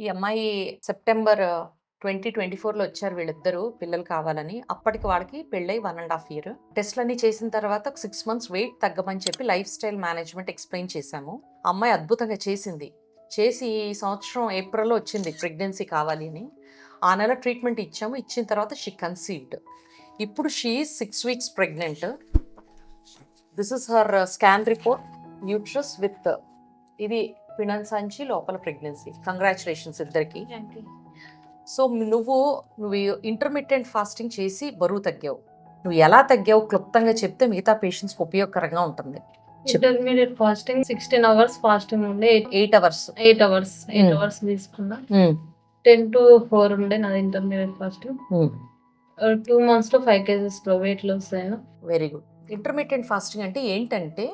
ఈ అమ్మాయి September twenty twenty ఫోర్లో వచ్చారు వీళ్ళిద్దరూ పిల్లలు కావాలని. అప్పటికి వాళ్ళకి పెళ్ళై వన్ అండ్ హాఫ్ ఇయర్. టెస్ట్లన్నీ చేసిన తర్వాత ఒక సిక్స్ మంత్స్ వెయిట్ తగ్గమని చెప్పి లైఫ్ స్టైల్ మేనేజ్మెంట్ ఎక్స్ప్లెయిన్ చేశాము. అమ్మాయి అద్భుతంగా చేసింది. చేసి ఈ సంవత్సరం ఏప్రిల్లో వచ్చింది ప్రెగ్నెన్సీ కావాలి అని. ఆ నెల ట్రీట్మెంట్ ఇచ్చాము. ఇచ్చిన తర్వాత షీ కన్సీవ్డ్. ఇప్పుడు she six weeks pregnant. This is her scan report uterus with ఇది పిణన్ సంచి లోపల ప్రెగ్నెన్సీ. కంగ్రాచులేషన్స్ ఇద్దరికి. సో నువ్వు నువ్వు ఇంటర్మీడియట్ ఫాస్టింగ్ చేసి బరువు తగ్గావు. నువ్వు ఎలా తగ్గావు? క్లుప్తంగా చెప్తే మిగతా పేషెంట్స్కి ఉపయోగకరంగా ఉంటుంది. Intermediate fasting sixteen hours fasting ఉండే. Eight hours eight hours eight. Hours తీసుకున్నా. టెన్ టు ఫోర్ ఉండే నాది ఇంటర్మీడియట్ ఫాస్టింగ్ టూ మంత్స్లో ఫైవ్ కేజెస్లో వెయిట్ లాస్ అయినా. వెరీ గుడ్ ఇంటర్మీడియట్ ఫాస్టింగ్ అంటే ఏంటంటే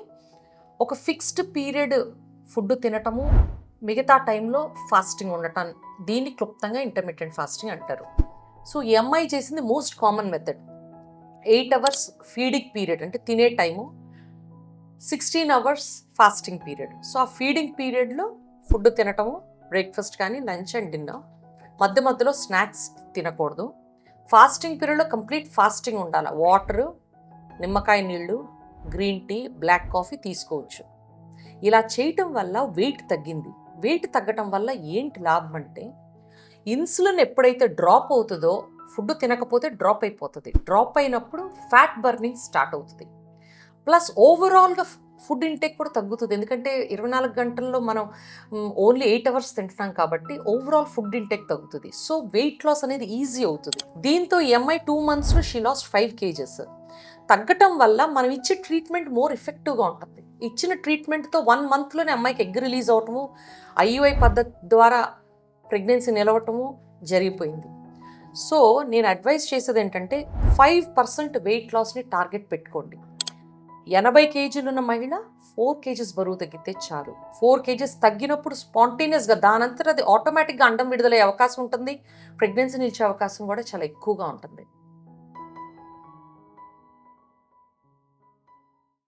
ఒక ఫిక్స్డ్ పీరియడ్ ఫుడ్ తినటము మిగతా టైంలో ఫాస్టింగ్ ఉండటం దీన్ని క్లుప్తంగా ఇంటర్మీడియట్ ఫాస్టింగ్ అంటారు. సో ఈ అమ్మాయి చేసింది most common method. Eight hours feeding period అంటే తినే time sixteen hours fasting period. So ఆ ఫీడింగ్ పీరియడ్లో ఫుడ్ తినటము బ్రేక్ఫాస్ట్ కానీ లంచ్ అండ్ డిన్నర్. మధ్య మధ్యలో స్నాక్స్ తినకూడదు. ఫాస్టింగ్ పీరియడ్లో కంప్లీట్ ఫాస్టింగ్ ఉండాలి. వాటరు నిమ్మకాయ నీళ్ళు గ్రీన్ టీ బ్లాక్ కాఫీ తీసుకోవచ్చు. ఇలా చేయటం వల్ల వెయిట్ తగ్గింది. వెయిట్ తగ్గటం వల్ల ఏంటి లాభం అంటే ఇన్సులిన్ ఎప్పుడైతే డ్రాప్ అవుతుందో ఫుడ్ తినకపోతే డ్రాప్ అయిపోతుంది. డ్రాప్ అయినప్పుడు ఫ్యాట్ బర్నింగ్ స్టార్ట్ అవుతుంది. ప్లస్ ఓవరాల్గా ఫుడ్ ఇంటేక్ కూడా తగ్గుతుంది. ఎందుకంటే ఇరవై నాలుగు గంటల్లో మనం ఓన్లీ ఎయిట్ అవర్స్ తింటున్నాం కాబట్టి ఓవరాల్ ఫుడ్ ఇంటేక్ తగ్గుతుంది. సో వెయిట్ లాస్ అనేది ఈజీ అవుతుంది. దీంతో ఎంఐ టూ మంత్స్లో షీ లాస్ట్ ఫైవ్ కేజెస్ తగ్గటం వల్ల మనం ఇచ్చే ట్రీట్మెంట్ మోర్ ఎఫెక్టివ్గా ఉంటుంది. ఇచ్చిన ట్రీట్మెంట్తో వన్ మంత్లోనే అమ్మాయికి ఎగ్ రిలీజ్ అవటము ఐయుఐ పద్ధతి ద్వారా ప్రెగ్నెన్సీ నిలవటము జరిగిపోయింది. సో నేను అడ్వైస్ చేసేది ఏంటంటే ఫైవ్ పర్సెంట్ వెయిట్ లాస్ని టార్గెట్ పెట్టుకోండి. ఎనభై కేజీలు ఉన్న మహిళ ఫోర్ కేజెస్ బరువు తగ్గితే చాలు. ఫోర్ కేజెస్ తగ్గినప్పుడు స్పాంటేనియస్గా దానంతట అది ఆటోమేటిక్గా అండం విడుదలయ్యే అవకాశం ఉంటుంది. ప్రెగ్నెన్సీ నిలిచే అవకాశం కూడా చాలా ఎక్కువగా ఉంటుంది.